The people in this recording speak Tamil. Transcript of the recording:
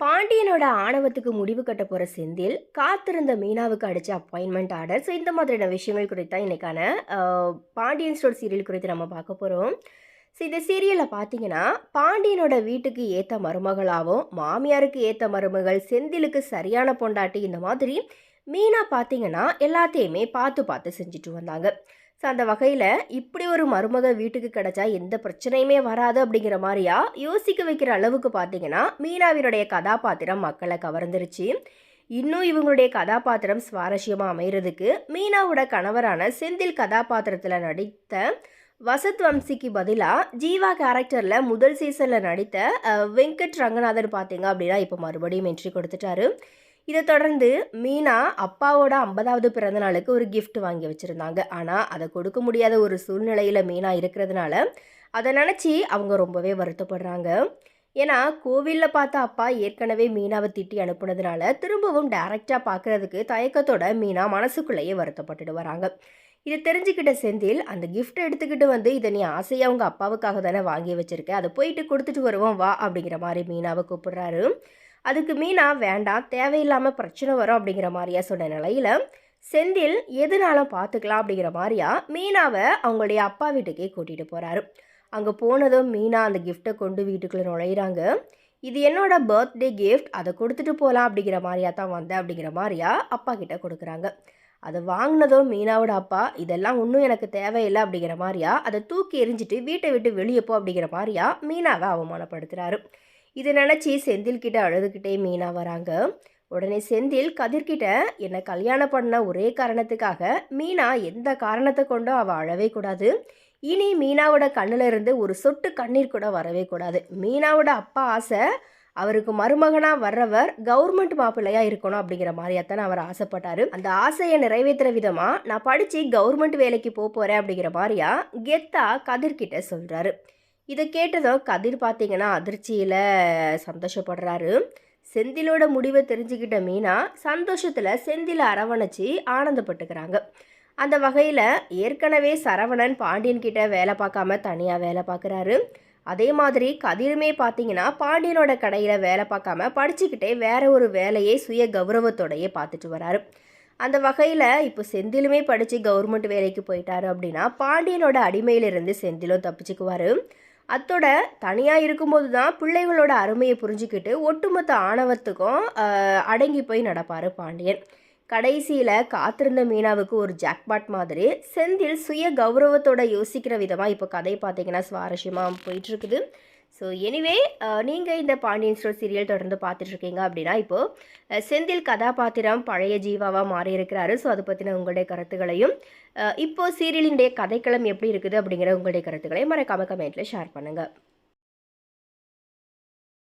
பாண்டியனோட ஆணவத்துக்கு முடிவு கட்ட போகிற செந்தில் காத்திருந்த மீனாவுக்கு அடித்த அப்பாயின்மெண்ட் ஆர்டர் ஸோ இந்த மாதிரியான விஷயங்கள் குறித்து தான் இன்றைக்கான பாண்டியன் ஸ்டோர் சீரியல் குறித்து நம்ம பார்க்க போகிறோம் ஸோ இந்த சீரியலில் பார்த்தீங்கன்னா பாண்டியனோட வீட்டுக்கு ஏற்ற மருமகளாகவும் மாமியாருக்கு ஏற்ற மருமகள் செந்திலுக்கு சரியான பொண்டாட்டி இந்த மாதிரி மீனா பார்த்தீங்கன்னா எல்லாத்தையுமே பார்த்து பார்த்து செஞ்சுட்டு வந்தாங்க. ஸோ அந்த வகையில் இப்படி ஒரு மருமக வீட்டுக்கு கிடைச்சா எந்த பிரச்சனையுமே வராது அப்படிங்கிற மாதிரியா யோசிக்க வைக்கிற அளவுக்கு பார்த்தீங்கன்னா மீனாவினுடைய கதாபாத்திரம் மக்களை கவர்ந்துருச்சு. இன்னும் இவங்களுடைய கதாபாத்திரம் சுவாரஸ்யமாக அமைகிறதுக்கு மீனாவோட கணவரான செந்தில் கதாபாத்திரத்தில் நடித்த வசத் வம்சிக்கு பதிலாக ஜீவா கேரக்டரில் முதல் சீசனில் நடித்த வெங்கட் ரங்கநாதன் பார்த்தீங்க அப்படின்னா இப்போ மறுபடியும் என்ட்ரி கொடுத்துட்டாரு. இதை தொடர்ந்து மீனா அப்பாவோட ஐம்பதாவது பிறந்த நாளுக்கு ஒரு கிஃப்ட் வாங்கி வச்சுருந்தாங்க. ஆனால் அதை கொடுக்க முடியாத ஒரு சூழ்நிலையில் மீனா இருக்கிறதுனால அதை நினச்சி அவங்க ரொம்பவே வருத்தப்படுறாங்க. ஏன்னா கோவிலில் பார்த்த அப்பா ஏற்கனவே மீனாவை திட்டி அனுப்புனதுனால திரும்பவும் டைரெக்டாக பார்க்குறதுக்கு தயக்கத்தோட மீனா மனசுக்குள்ளேயே வருத்தப்பட்டுட்டு வராங்க. இதை தெரிஞ்சுக்கிட்ட செந்தில் அந்த கிஃப்ட் எடுத்துக்கிட்டு வந்து இதை நீ ஆசையாக அவங்க அப்பாவுக்காக தானே வாங்கி வச்சுருக்க? அதை போயிட்டு கொடுத்துட்டு வருவோம் வா அப்படிங்கிற மாதிரி மீனாவை கூப்பிடுறாரு. அதுக்கு மீனா வேண்டாம் தேவையில்லாமல் பிரச்சனை வரும் அப்படிங்கிற மாதிரியா சொன்ன நிலையில் செந்தில் எதுனாலும் பார்த்துக்கலாம் அப்படிங்கிற மாதிரியா மீனாவை அவங்களுடைய அப்பா வீட்டுக்கே கூட்டிகிட்டு போகிறாரு அங்கே போனதும் மீனா அந்த கிஃப்ட்டை கொண்டு வீட்டுக்குள்ளே நுழையிறாங்க. இது என்னோட பர்த்டே கிஃப்ட் அதை கொடுத்துட்டு போகலாம் அப்படிங்கிற மாதிரியா தான் வந்தேன் அப்படிங்கிற மாதிரியா அப்பா கிட்ட கொடுக்குறாங்க. அதை வாங்கினதும் மீனாவோட அப்பா இதெல்லாம் ஒன்றும் எனக்கு தேவையில்லை அப்படிங்கிற மாதிரியா அதை தூக்கி எரிஞ்சிட்டு வீட்டை விட்டு வெளியே போ அப்படிங்கிற மாதிரியா மீனாவை அவமானப்படுத்துகிறாரு இதை நினச்சி செந்தில்கிட்ட அழுதுகிட்டே மீனா வராங்க. உடனே செந்தில் கதிர்கிட்ட என்னை கல்யாணம் பண்ண ஒரே காரணத்துக்காக மீனா எந்த காரணத்தை கொண்டும் அவள் அழவே கூடாது. இனி மீனாவோட கண்ணில் இருந்து ஒரு சொட்டு கண்ணீர் கூட வரவே கூடாது. மீனாவோட அப்பா ஆசை அவருக்கு மருமகனாக வர்றவர் கவர்மெண்ட் மாப்பிள்ளையாக இருக்கணும் அப்படிங்கிற மாதிரியாத்தானே அவர் ஆசைப்பட்டாரு. அந்த ஆசையை நிறைவேற்றுற விதமாக நான் படித்து கவர்மெண்ட் வேலைக்கு போக போகிறேன் அப்படிங்கிற மாதிரியா கெத்தா கதிர்கிட்ட சொல்கிறாரு இதை கேட்டதும் கதிர் பார்த்தீங்கன்னா அதிர்ச்சியில் சந்தோஷப்படுறாரு. செந்திலோட முடிவை தெரிஞ்சுக்கிட்ட மீனா சந்தோஷத்தில் செந்திலை அரவணைச்சி ஆனந்தப்பட்டுக்கிறாங்க. அந்த வகையில் ஏற்கனவே சரவணன் பாண்டியன்கிட்ட வேலை பார்க்காம தனியாக வேலை பார்க்குறாரு. அதே மாதிரி கதிருமே பார்த்தீங்கன்னா பாண்டியனோட கடையில் வேலை பார்க்காம படிச்சுக்கிட்டே வேற ஒரு வேலையை சுய கௌரவத்தோடையே பார்த்துட்டு வராரு. அந்த வகையில் இப்போ செந்திலுமே படித்து கவர்மெண்ட் வேலைக்கு போயிட்டாரு அப்படின்னா பாண்டியனோட அடிமையிலிருந்து செந்திலும் தப்பிச்சுக்குவார். அத்தோட தனியாக இருக்கும்போது தான் பிள்ளைகளோட அருமையை புரிஞ்சுக்கிட்டு ஒட்டுமொத்த ஆணவத்துக்கும் அடங்கி போய் நடப்பார் பாண்டியன். கடைசியில் காத்திருந்த மீனாவுக்கு ஒரு ஜாக்பாட் மாதிரி செந்தில் சுய கௌரவத்தோட யோசிக்கிற விதமாக இப்போ கதை பார்த்தீங்கன்னா சுவாரஸ்யமாக போயிட்டுருக்குது ஸோ எனிவே நீங்கள் இந்த பாண்டியன் ஸ்டோர் சீரியல் தொடர்ந்து பார்த்துட்ருக்கீங்க அப்படின்னா இப்போது செந்தில் கதாபாத்திரம் பழைய ஜீவாவாக மாறி இருக்கிறாரு ஸோ அதை பற்றின உங்களுடைய கருத்துக்களையும் இப்போது இப்போ சீரியலினுடைய கதைக்களம் எப்படி இருக்குது அப்படிங்கிற உங்களுடைய கருத்துக்களையும் மறக்காம கமெண்ட்டில் ஷேர் பண்ணுங்கள்